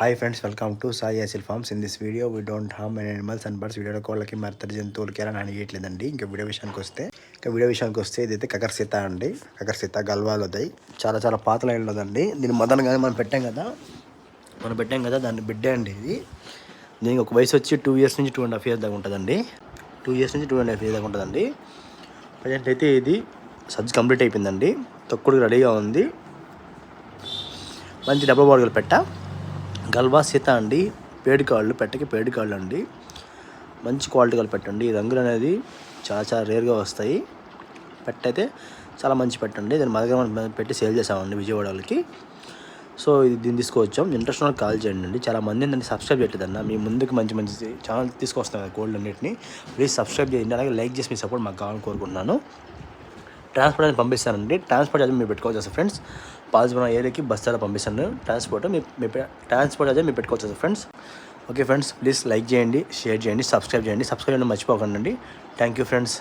Hi friends welcome to Sai Yasil farms in this video we don't harm and animals and birds వీడియోలో కోళ్ళకి మరితర జంతువులకి ఎలా నానియట్లేదండి ఇంకా video విషయానికి వస్తే ఇంకా వీడియో విషయానికి వస్తే ఇదైతే కకర్ సీత అండి. కకర్ సీత గల్వాలు అవుతాయి చాలా చాలా పాత లైన్లు ఉందండి దీని మదన కానీ మనం పెట్టాం కదా. మనం పెట్టాం కదా దాన్ని బిడ్డే అండి ఇది. దీనికి ఒక వయసు వచ్చి టూ ఇయర్స్ నుంచి టూ అండ్ హాఫ్ ఇయర్స్ దాకా ఉంటుందండి. టూ ఇయర్స్ నుంచి టూ అండ్ హాఫ్ ఇయర్స్ దాకా ఉంటుందండి. ప్రజెంట్ అయితే ఇది సర్జ్ కంప్లీట్ అయిపోయిందండి. తొక్కుడు రెడీగా ఉంది. మంచి డబ్బా బాడుగలు పెట్టా. గల్వా సీత అండి పేడి కాళ్ళు పెట్టకి పేడి కాళ్ళు అండి. మంచి క్వాలిటీ కాళ్ళు పెట్టండి. ఈ రంగులు అనేది చాలా చాలా రేర్గా వస్తాయి. పెట్ట అయితే చాలా మంచి పెట్టండి దీన్ని మా దగ్గర పెట్టి సేల్ చేసామండి విజయవాడ వాళ్ళకి సో ఇది దీన్ని తీసుకొచ్చాం ఇంట్రెస్ట్ కాల్ చేయండి అండి. చాలా మంది ఏంటంటే సబ్స్క్రైబ్ చేయట్లేదన్న. మీ ముందుకు మంచి మంచి ఛానల్ తీసుకొస్తాను కదా గోల్డ్ అన్నింటిని. ప్లీజ్ సబ్స్క్రైబ్ చేయండి. అలాగే లైక్ చేసి మీ సపోర్ట్ మాకు కావాలని కోరుకుంటున్నాను. ట్రాన్స్పోర్ట్ అనేది పంపిస్తానండి. ట్రాన్స్పోర్ట్ అయితే మీరు పెట్టుకోవచ్చు సార్ ఫ్రెండ్స్. పాజిబుల్ ఏరియాకి బస్ బస్సాలో పంపిస్తాను. ట్రాన్స్పోర్ట్ మీ ట్రాన్స్పోర్ట్ అయితే మీరు పెట్టుకోవచ్చు sir friends. Okay friends please like చేయండి షేర్ చేయండి సబ్స్క్రైబ్ చేయండి. సబ్స్క్రైబ్ చేయడం మర్చిపోకండి. Thank you friends.